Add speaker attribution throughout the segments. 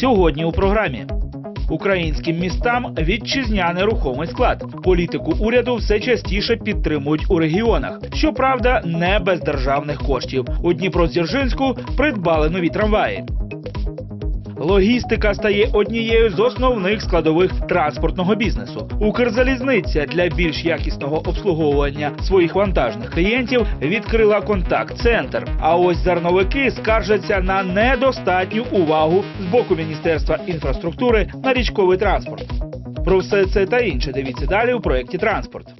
Speaker 1: Сьогодні у програмі. Українським містам вітчизняний рухомий склад. Політику уряду все частіше підтримують у регіонах. Щоправда, не без державних коштів. У Дніпродзержинську придбали нові трамваї. Логістика стає однією з основних складових транспортного бізнесу. Укрзалізниця для більш якісного обслуговування своїх вантажних клієнтів відкрила контакт-центр. А ось зерновики скаржаться на недостатню увагу з боку Міністерства інфраструктури на річковий транспорт. Про все це та інше дивіться далі у проєкті Транспорт.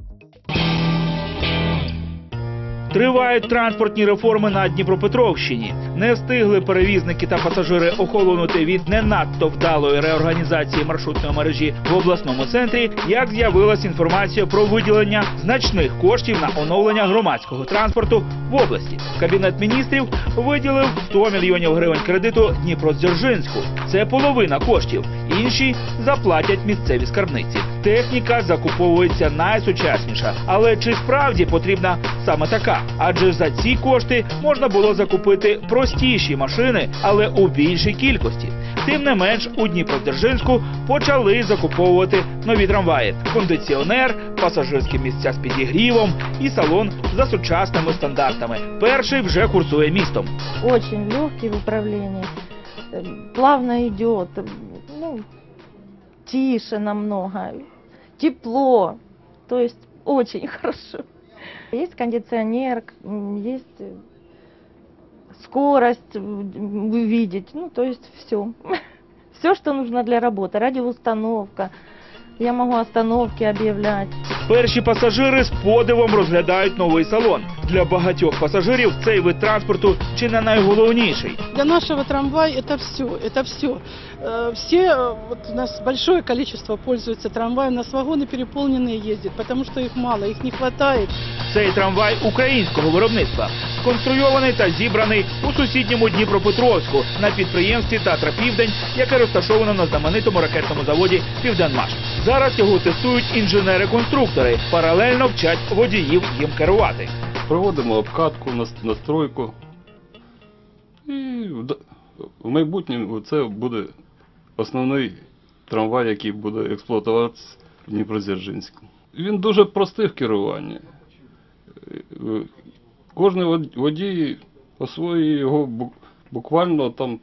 Speaker 1: Тривають транспортні реформи на Дніпропетровщині. Не встигли перевізники та пасажири охолонути від не надто вдалої реорганізації маршрутної мережі в обласному центрі, як з'явилась інформація про виділення значних коштів на оновлення громадського транспорту в області. Кабінет міністрів виділив 100 мільйонів гривень кредиту Дніпродзержинську. Це половина коштів. Інші заплатять місцеві скарбниці. Техніка закуповується найсучасніша, але чи справді потрібна саме така? Адже за ці кошти можна було закупити простіші машини, але у більшій кількості. Тим не менш, у Дніпродзержинську почали закуповувати нові трамваї: кондиціонер, пасажирські місця з підігрівом і салон за сучасними стандартами. Перший вже курсує містом.
Speaker 2: очень легкий в управлении, э, плавно э, ну, тише намного, тепло, то есть очень хорошо. Есть кондиционер, к- м, есть э, скорость м, увидеть, ну, то есть все. Все, что нужно для работы, радиоустановка. Я могу остановки объявлять.
Speaker 1: Перші пасажири з подивом розглядають новий салон. Для багатьох пасажирів цей вид транспорту чи не найголовніший.
Speaker 3: Для нашего трамвая это все, это все. Все, э, вот у нас большое количество пользуются трамваем, у нас вагоны переполненные ездят, потому что их мало, их не хватает.
Speaker 1: Цей трамвай українського виробництва сконструйований та зібраний у сусідньому Дніпропетровську на підприємстві Татра Південь, яке розташовано на знаменитому ракетному заводі Південмаш. Зараз його тестують інженери-конструктори, паралельно вчать водіїв їм керувати.
Speaker 4: Проводимо обкатку, настройку. І в майбутньому це буде основний трамвай, який буде експлуатуватися в Дніпродзержинську. Він дуже простий в керуванні. Е, Кожен водій освоює його буквально там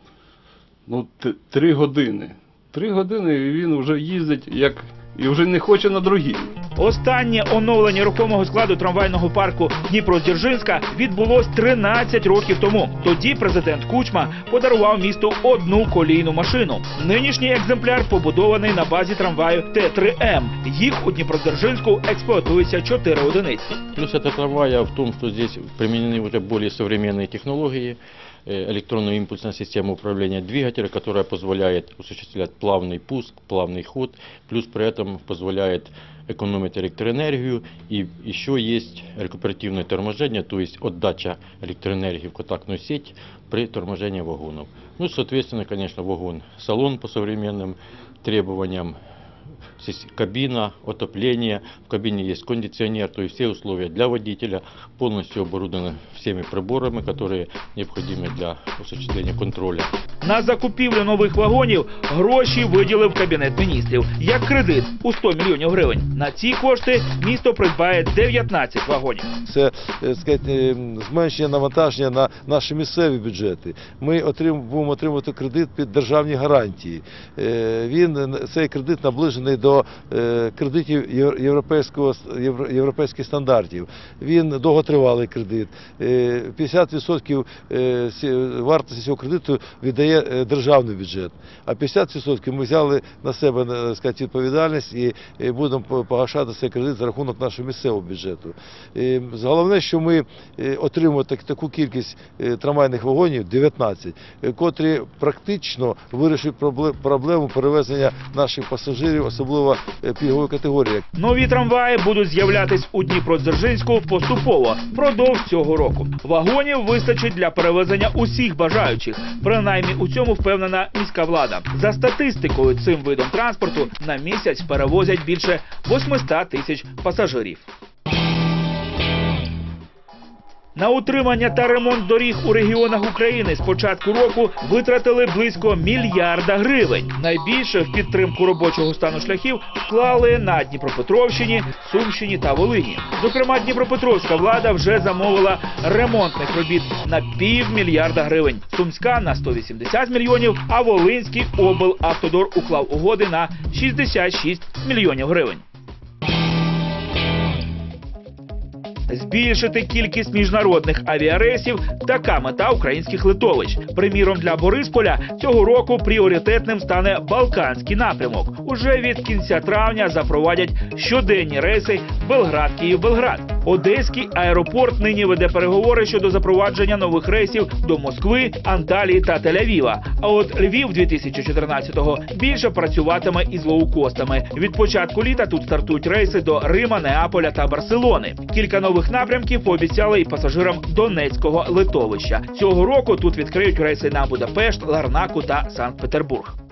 Speaker 4: ну, три години. Три години і він вже їздить як і вже не хоче на другій.
Speaker 1: Останнє оновлення рухомого складу трамвайного парку Дніпродзержинська відбулось 13 років тому. Тоді президент Кучма подарував місту одну колійну машину. Нинішній екземпляр побудований на базі трамваю Т3М. Їх у Дніпродзержинську експлуатується 4 одиниці.
Speaker 5: Плюс этого трамвая в том, что здесь применены уже более современные технологии, э, электронная импульсная система управления двигателя, которая позволяет осуществлять плавный пуск, плавный ход, плюс при этом позволяет экономить электроэнергию. И еще есть рекуперативное торможение, то есть отдача электроэнергии в контактную сеть при торможении вагонов. Ну, соответственно, конечно, вагон, салон по современным требованиям, Здесь кабина, отопление, в кабине есть кондиционер, то есть все условия для водителя, полностью оборудованы всеми приборами, которые необходимы для осуществления контроля.
Speaker 1: На закупівлю нових вагонів гроші виділив кабінет міністрів як кредит у 100 мільйонів гривень. На ці кошти місто придбає 19 вагонів.
Speaker 6: це е, сказати, е, зменшення навантаження на наші місцеві бюджети. Ми отрим, будемо отримувати кредит під державні гарантії. Е, Він цей кредит наближений до кредитів європейського європейських стандартів. Він довготривалий кредит. Е, 50% е, вартості цього кредиту віддає е, державний бюджет, а 50% ми взяли на себе е, сказати, відповідальність і будемо погашати цей кредит за рахунок нашого місцевого бюджету. Е, Головне, що ми е, отримуємо так, таку кількість трамвайних вагонів 19, е, котрі практично вирішують проблему перевезення наших пасажирів, особливо пільгової категорії.
Speaker 1: Нові трамваї будуть з'являтись у Дніпродзержинську поступово впродовж цього року. Вагонів вистачить для перевезення усіх бажаючих. Принаймні у цьому впевнена міська влада. За статистикою, цим видом транспорту на місяць перевозять більше 800 тисяч пасажирів. На утримання та ремонт доріг у регіонах України з початку року витратили близько мільярда гривень. Найбільше в підтримку робочого стану шляхів вклали на Дніпропетровщині, Сумщині та Волині. Зокрема, Дніпропетровська влада вже замовила ремонтних робіт на півмільярда гривень. Сумська на 180 мільйонів, а Волинський облавтодор уклав угоди на 66 мільйонів гривень. Збільшити кількість міжнародних авіарейсів така мета українських литовищ. Приміром, для Борисполя цього року пріоритетним стане Балканський напрямок. Уже від кінця травня запровадять щоденні рейси Белград Київ Белград. Одеський аеропорт нині веде переговори щодо запровадження нових рейсів до Москви, Анталії та Тель-Авіва. А от Львів 2014-го більше працюватиме із лоукостами. Від початку літа тут стартують рейси до Рима, Неаполя та Барселони. Кілька нових напрямків пообіцяли і пасажирам Донецького литовища. Цього року тут відкриють рейси на Будапешт, Ларнаку та Санкт-Петербург.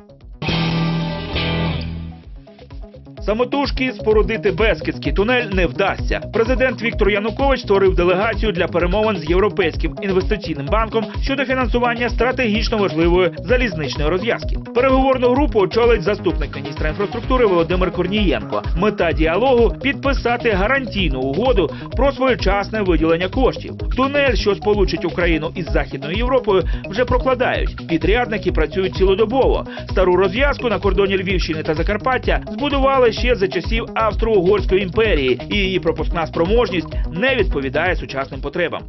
Speaker 1: Самотужки спорудити Бескидський тунель не вдасться. Президент Віктор Янукович створив делегацію для перемовин з Європейським інвестиційним банком щодо фінансування стратегічно важливої залізничної розв'язки. Переговорну групу очолить заступник міністра інфраструктури Володимир Корнієнко. Мета діалогу підписати гарантійну угоду про своєчасне виділення коштів. Тунель, що сполучить Україну із Західною Європою, вже прокладають. Підрядники працюють цілодобово. Стару розв'язку на кордоні Львівщини та Закарпаття збудували ще за часів Австро-Угорської імперії, і її пропускна спроможність не відповідає сучасним потребам.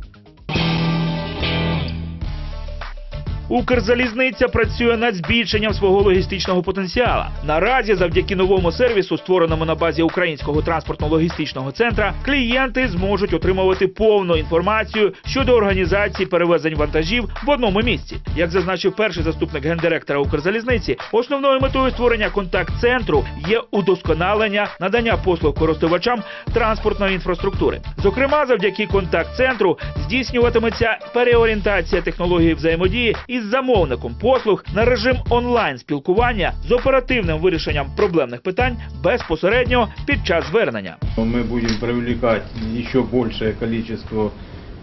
Speaker 1: Укрзалізниця працює над збільшенням свого логістичного потенціалу. Наразі, завдяки новому сервісу, створеному на базі українського транспортно-логістичного центра, клієнти зможуть отримувати повну інформацію щодо організації перевезень вантажів в одному місці. Як зазначив перший заступник гендиректора Укрзалізниці, основною метою створення контакт-центру є удосконалення надання послуг користувачам транспортної інфраструктури. Зокрема, завдяки контакт-центру здійснюватиметься переорієнтація технології взаємодії із замовником послуг на режим онлайн спілкування з оперативним вирішенням проблемних питань безпосередньо під час звернення.
Speaker 7: Мы будем привлекать еще большее количество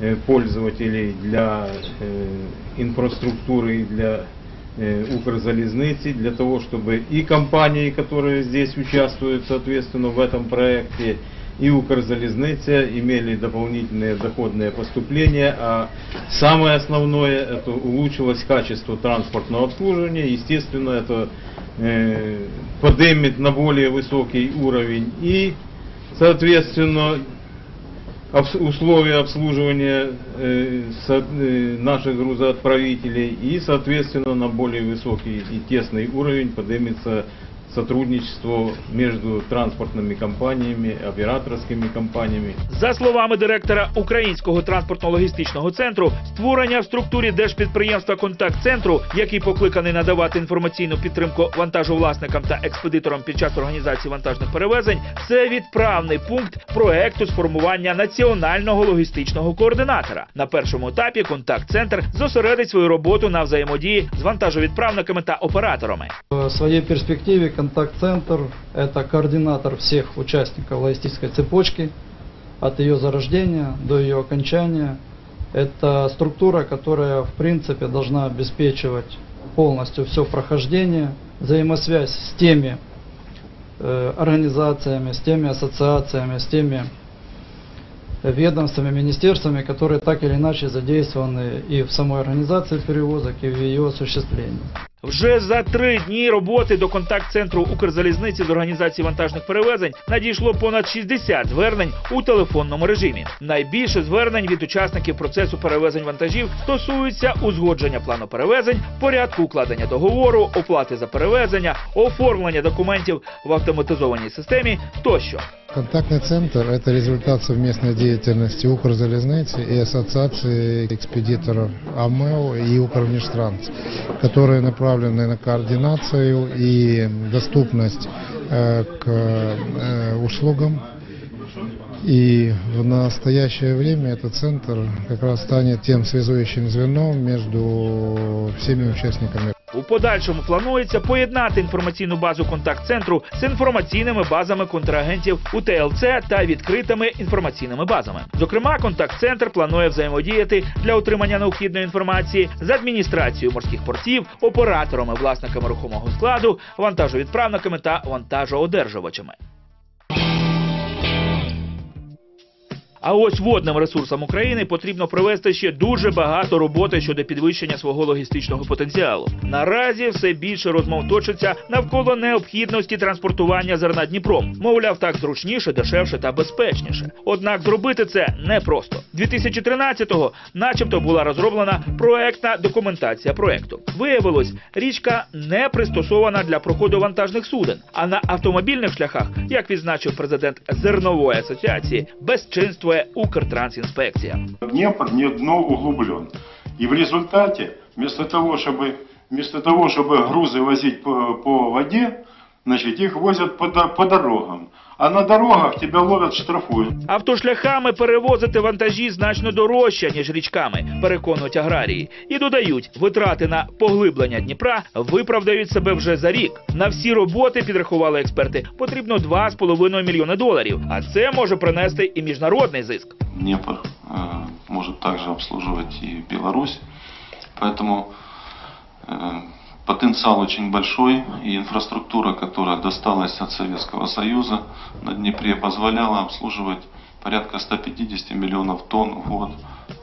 Speaker 7: э, пользователей для э, инфраструктуры и для э, Укрзалезницы, для того, чтобы и компании, которые здесь участвуют, соответственно, в этом проекте, и Укрзалезница имели дополнительные доходные поступления, а самое основное, это улучшилось качество транспортного обслуживания, естественно, это э, поднимет на более высокий уровень и, соответственно, условия обслуживания э, э, наших грузоотправителей и, соответственно, на более высокий и тесный уровень поднимется сотрудничество между транспортными компаниями, операторскими компаниями.
Speaker 1: За словами директора Українського транспортно-логістичного центру, створення в структурі держпідприємства контакт-центру, який покликаний надавати інформаційну підтримку вантажовласникам та експедиторам під час організації вантажних перевезень, це відправний пункт проекту сформування національного логістичного координатора. На першому етапі контакт-центр зосередить свою роботу на взаємодії з вантажовідправниками та операторами.
Speaker 8: В своей перспективе контакт-центр – это координатор всех участников логистической цепочки, от ее зарождения до ее окончания. Это структура, которая в принципе должна обеспечивать полностью все прохождение, взаимосвязь с теми э, организациями, с теми ассоциациями, с теми ведомствами, министерствами, которые так или иначе задействованы и в самой организации перевозок, и в ее осуществлении.
Speaker 1: Вже за три дні роботи до контакт-центру Укрзалізниці з організації вантажних перевезень надійшло понад 60 звернень у телефонному режимі. Найбільше звернень від учасників процесу перевезень вантажів стосуються узгодження плану перевезень, порядку укладення договору, оплати за перевезення, оформлення документів в автоматизованій системі тощо.
Speaker 9: Контактный центр – это результат совместной деятельности Укрзалезницы и Ассоциации экспедиторов АМЭО и Укрвнештранс, которые направлены на координацию и доступность э, к э, услугам. И в настоящее время этот центр как раз станет тем связующим звеном между всеми участниками
Speaker 1: У подальшому планується поєднати інформаційну базу контакт-центру з інформаційними базами контрагентів УТЛЦ та відкритими інформаційними базами. Зокрема, контакт-центр планує взаємодіяти для отримання необхідної інформації з адміністрацією морських портів, операторами, власниками рухомого складу, вантажовідправниками та вантажоодержувачами. А ось водним ресурсам України потрібно провести ще дуже багато роботи щодо підвищення свого логістичного потенціалу. Наразі все більше розмов точиться навколо необхідності транспортування зерна Дніпром. Мовляв, так зручніше, дешевше та безпечніше. Однак зробити це непросто. 2013-го, начебто, була розроблена проектна документація проекту. Виявилось, річка не пристосована для проходу вантажних суден. А на автомобільних шляхах, як відзначив президент зернової асоціації, безчинствує Укртрансінспекція.
Speaker 10: Днепр не дно углублен. И в результате, вместо того, чтобы, вместо того, чтобы грузы возить по, по воде, значит, их возят по, до- по дорогам. А на дорогах тебя ловят, штрафуют.
Speaker 1: Автошляхами перевозити вантажі значно дорожче, ніж річками, переконують аграрії. І додають, витрати на поглиблення Дніпра виправдають себе вже за рік. На всі роботи, підрахували експерти, потрібно 2,5 мільйони доларів. А це може принести і міжнародний зиск.
Speaker 10: Днепр э, может также обслуживать и Беларусь. Поэтому э, потенциал очень большой, и инфраструктура, которая досталась от Советского Союза на Днепре, позволяла обслуживать порядка 150 миллионов тонн в год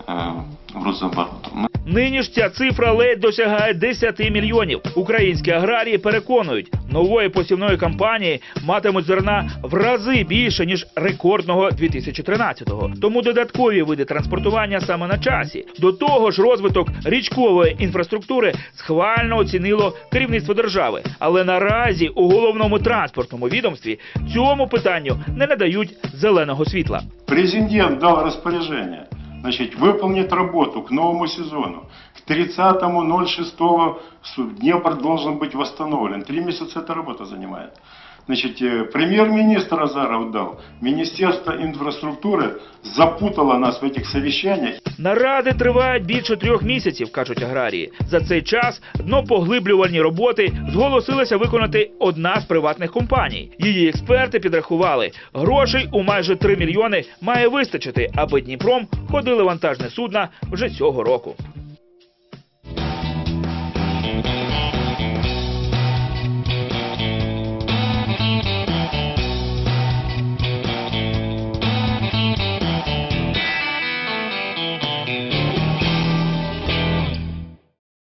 Speaker 10: э, грузооборота. Мы
Speaker 1: Нині ж ця цифра ледь досягає 10 мільйонів. Українські аграрії переконують, нової посівної кампанії матимуть зерна в рази більше ніж рекордного 2013-го. Тому додаткові види транспортування саме на часі. До того ж, розвиток річкової інфраструктури схвально оцінило керівництво держави. Але наразі у головному транспортному відомстві цьому питанню не надають зеленого світла.
Speaker 10: Президент дал распоряжение значит, выполнить работу к новому сезону. К 30.06 Днепр должен быть восстановлен. Три месяца эта работа занимает. Значит, э, премьер-министр Азаров дал. Министерство инфраструктуры запутало нас в этих совещаниях.
Speaker 1: Наради тривають більше трьох місяців, кажуть аграрії. За цей час днопоглиблювальні роботи зголосилася виконати одна з приватних компаній. Її експерти підрахували, грошей у майже 3 мільйони має вистачити, аби Дніпром ходили вантажне судна вже цього року.